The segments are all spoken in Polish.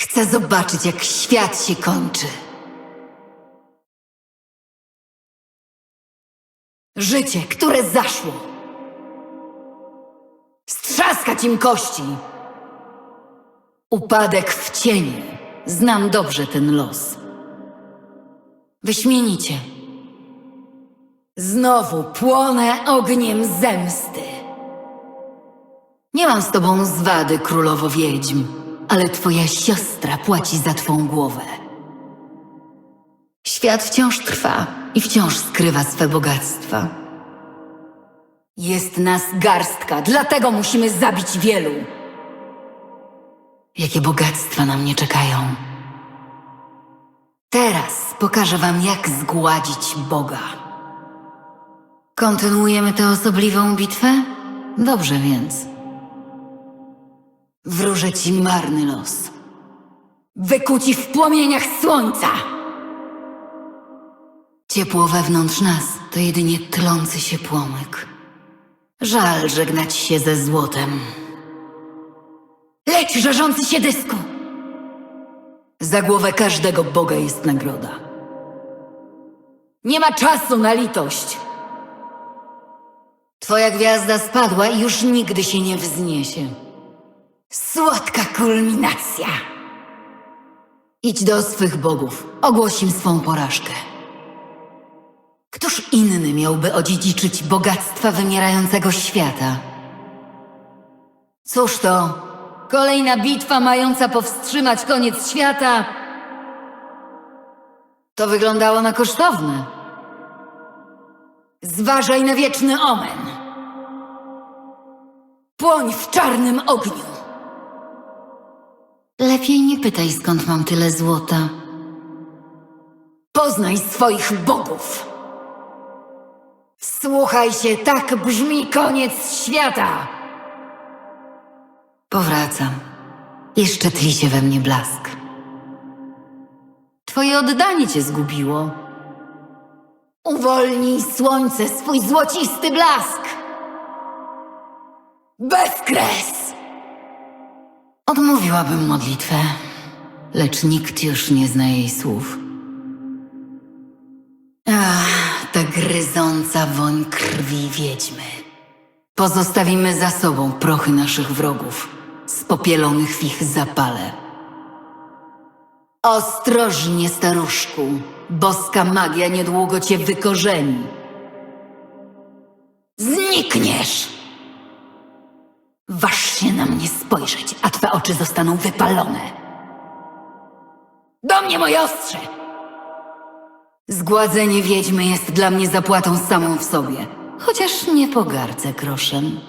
Chcę zobaczyć, jak świat się kończy. Życie, które zaszło. Strzaskać im kości. Upadek w cieniu. Znam dobrze ten los. Wyśmienicie. Znowu płonę ogniem zemsty. Nie mam z tobą zwady, królowo wiedźm, ale twoja siostra płaci za twą głowę. Świat wciąż trwa i wciąż skrywa swe bogactwa. Jest nas garstka, dlatego musimy zabić wielu. Jakie bogactwa na mnie czekają. Teraz pokażę wam, jak zgładzić Boga. Kontynuujemy tę osobliwą bitwę? Dobrze więc. Wróżę ci marny los. Wykuci w płomieniach słońca! Ciepło wewnątrz nas to jedynie tlący się płomyk. Żal żegnać się ze złotem. Leć, żarzący się dysku! Za głowę każdego Boga jest nagroda. Nie ma czasu na litość. Twoja gwiazda spadła i już nigdy się nie wzniesie. Słodka kulminacja. Idź do swych bogów, ogłoś im swą porażkę. Któż inny miałby odziedziczyć bogactwa wymierającego świata? Cóż to? Kolejna bitwa mająca powstrzymać koniec świata? To wyglądało na kosztowne. Zważaj na wieczny omen. Płoń w czarnym ogniu. Lepiej nie pytaj, skąd mam tyle złota. Poznaj swoich bogów. Słuchaj się, tak brzmi koniec świata. Powracam. Jeszcze tli się we mnie blask. Twoje oddanie cię zgubiło. Uwolnij słońce swój złocisty blask! Bezkres! Odmówiłabym modlitwę, lecz nikt już nie zna jej słów. Ach, ta gryząca woń krwi wiedźmy. Pozostawimy za sobą prochy naszych wrogów, spopielonych w ich zapale. Ostrożnie, staruszku. Boska magia niedługo cię wykorzeni. Znikniesz! Waż się na mnie spojrzeć, a twe oczy zostaną wypalone. Do mnie moje ostrze! Zgładzenie wiedźmy jest dla mnie zapłatą samą w sobie, chociaż nie pogardzę groszem.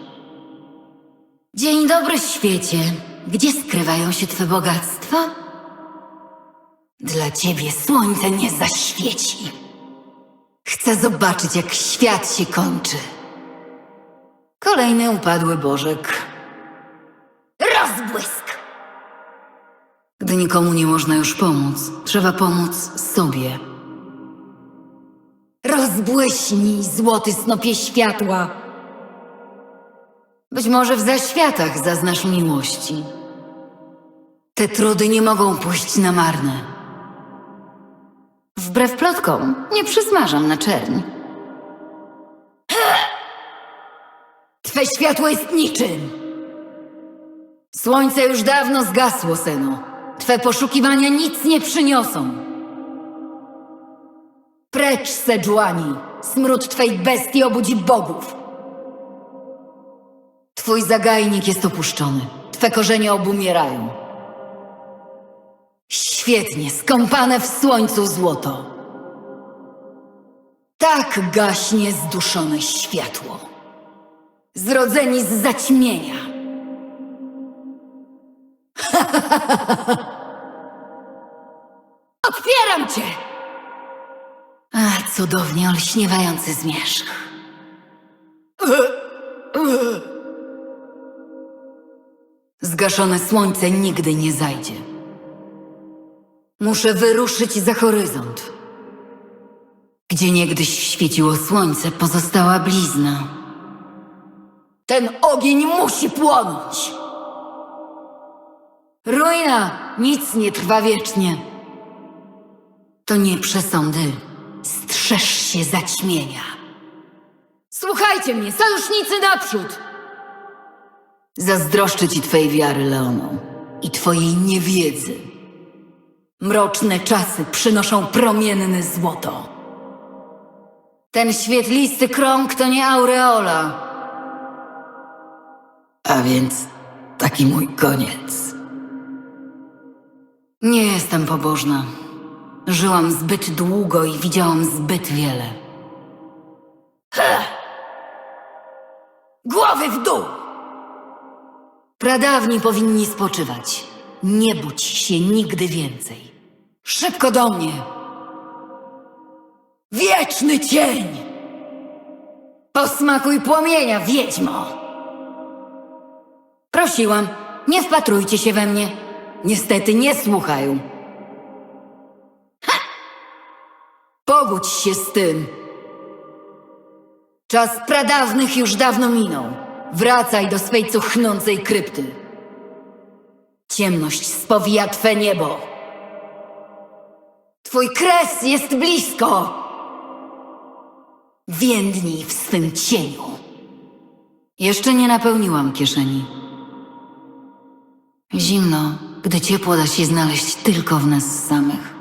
Dzień dobry, świecie. Gdzie skrywają się twe bogactwa? Dla ciebie słońce nie zaświeci. Chcę zobaczyć, jak świat się kończy. Kolejny upadły bożek. Nikomu nie można już pomóc, trzeba pomóc sobie. Rozbłyśnij, złoty snopie światła. Być może w zaświatach zaznasz miłości. Te trudy nie mogą pójść na marne. Wbrew plotkom, nie przysmażam na czerń. Twe światło jest niczym. Słońce już dawno zgasło, synu. Twe poszukiwania nic nie przyniosą. Precz, Sejuani! Smród twej bestii obudzi bogów. Twój zagajnik jest opuszczony. Twe korzenie obumierają. Świetnie, skąpane w słońcu złoto. Tak gaśnie zduszone światło. Zrodzeni z zaćmienia. Otwieram cię! A, cudownie olśniewający zmierzch. Zgaszone słońce nigdy nie zajdzie. Muszę wyruszyć za horyzont. Gdzie niegdyś świeciło słońce, pozostała blizna. Ten ogień musi płonąć! Ruina! Nic nie trwa wiecznie. To nie przesądy. Strzeż się zaćmienia. Słuchajcie mnie, sojusznicy naprzód! Zazdroszczę ci twej wiary, Leono, i twojej niewiedzy. Mroczne czasy przynoszą promienne złoto. Ten świetlisty krąg to nie aureola. A więc taki mój koniec. Nie jestem pobożna. Żyłam zbyt długo i widziałam zbyt wiele. Heh! Głowy w dół! Pradawni powinni spoczywać. Nie budź się nigdy więcej. Szybko do mnie! Wieczny cień! Posmakuj płomienia, wiedźmo! Prosiłam, nie wpatrujcie się we mnie. Niestety nie słuchają. Pogódź się z tym. Czas pradawnych już dawno minął. Wracaj do swej cuchnącej krypty. Ciemność spowija twe niebo. Twój kres jest blisko. Więdnij w swym cieniu. Jeszcze nie napełniłam kieszeni. Zimno, gdy ciepło da się znaleźć tylko w nas samych.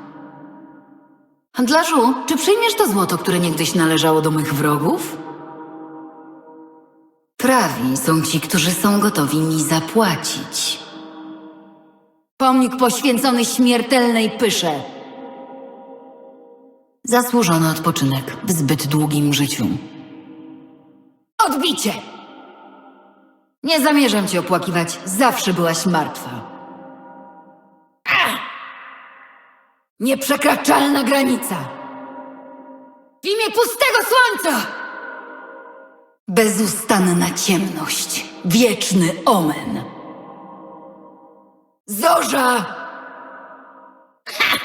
Handlarzu, czy przyjmiesz to złoto, które niegdyś należało do mych wrogów? Prawi są ci, którzy są gotowi mi zapłacić. Pomnik poświęcony śmiertelnej pysze. Zasłużony odpoczynek w zbyt długim życiu. Odbicie! Nie zamierzam cię opłakiwać, zawsze byłaś martwa. Nieprzekraczalna granica! W imię pustego słońca! Bezustanna ciemność, wieczny omen. Zorza! Ha!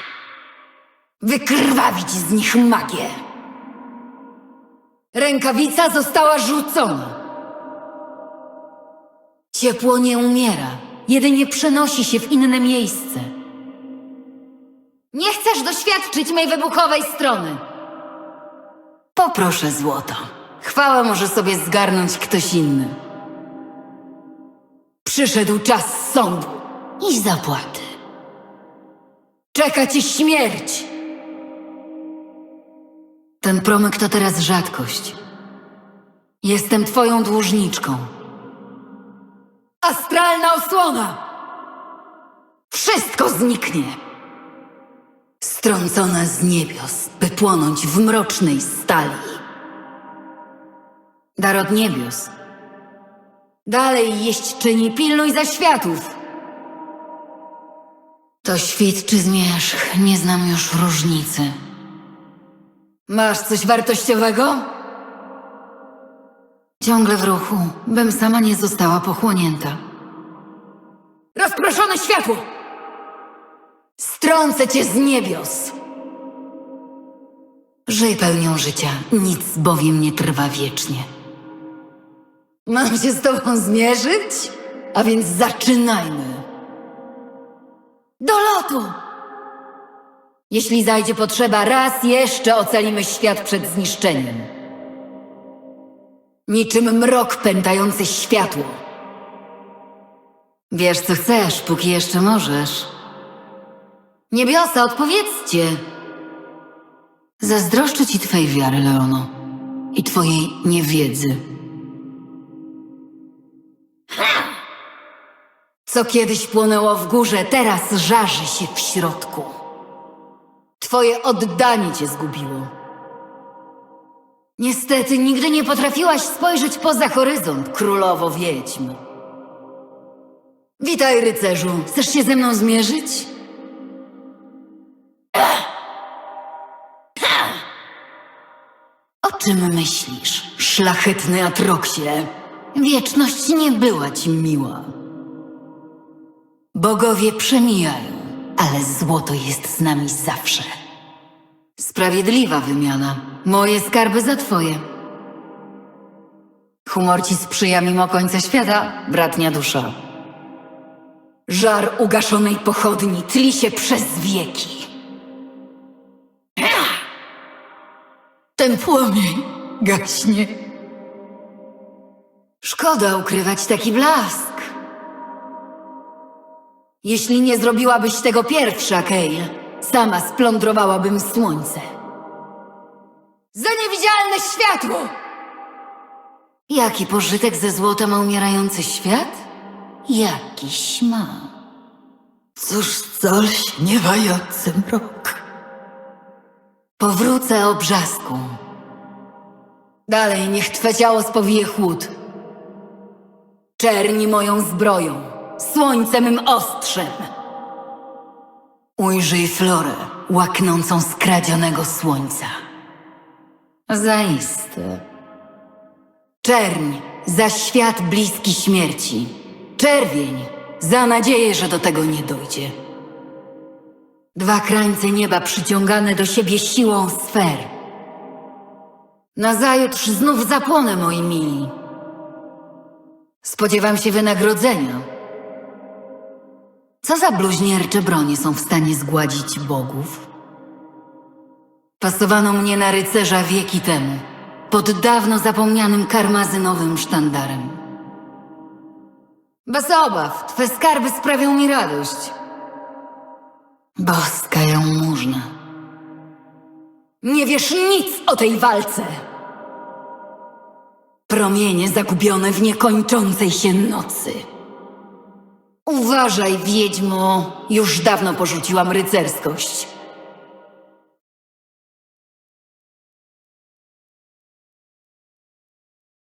Wykrwawić z nich magię. Rękawica została rzucona. Ciepło nie umiera, jedynie przenosi się w inne miejsce. Doświadczyć mej wybuchowej strony. Poproszę złoto. Chwałę może sobie zgarnąć ktoś inny. Przyszedł czas sądu i zapłaty. Czeka cię śmierć. Ten promyk to teraz rzadkość. Jestem twoją dłużniczką. Astralna osłona! Wszystko zniknie! Strącona z niebios, by płonąć w mrocznej stali. Dar od niebios. Dalej jeść czyni, pilnuj za światów. To świt czy zmierzch, nie znam już różnicy. Masz coś wartościowego? Ciągle w ruchu, bym sama nie została pochłonięta. Rozproszone światło! Strącę cię z niebios! Żyj pełnią życia, nic bowiem nie trwa wiecznie. Mam się z tobą zmierzyć? A więc zaczynajmy. Do lotu! Jeśli zajdzie potrzeba, raz jeszcze ocalimy świat przed zniszczeniem. Niczym mrok pętający światło. Wiesz, co chcesz, póki jeszcze możesz. Niebiosa, odpowiedzcie. Zazdroszczę ci twej wiary, Leono, i twojej niewiedzy. Co kiedyś płonęło w górze, teraz żarzy się w środku. Twoje oddanie cię zgubiło. Niestety nigdy nie potrafiłaś spojrzeć poza horyzont, królowo wiedźm. Witaj, rycerzu. Chcesz się ze mną zmierzyć? O czym myślisz, szlachetny Atroksie? Wieczność nie była ci miła. Bogowie przemijają, ale złoto jest z nami zawsze. Sprawiedliwa wymiana. Moje skarby za twoje. Humor ci sprzyja mimo końca świata, bratnia dusza. Żar ugaszonej pochodni tli się przez wieki. Ten płomień gaśnie. Szkoda ukrywać taki blask. Jeśli nie zrobiłabyś tego pierwsza, Kale, sama splądrowałabym słońce. Za niewidzialne światło! Jaki pożytek ze złota ma umierający świat? Jakiś ma. Cóż za olśniewający mrok. Powrócę o brzasku. Dalej niech twe ciało spowije chłód. Czerni moją zbroją, słońce mym ostrzem. Ujrzyj florę łaknącą skradzionego słońca. Zaiste. Czerń za świat bliski śmierci. Czerwień za nadzieję, że do tego nie dojdzie. Dwa krańce nieba przyciągane do siebie siłą sfer. Nazajutrz znów zapłonę, moi mili. Spodziewam się wynagrodzenia. Co za bluźniercze bronie są w stanie zgładzić bogów? Pasowano mnie na rycerza wieki temu, pod dawno zapomnianym karmazynowym sztandarem. Bez obaw, twe skarby sprawią mi radość. Boska jałmużna. Nie wiesz nic o tej walce! Promienie zagubione w niekończącej się nocy. Uważaj, wiedźmo, już dawno porzuciłam rycerskość.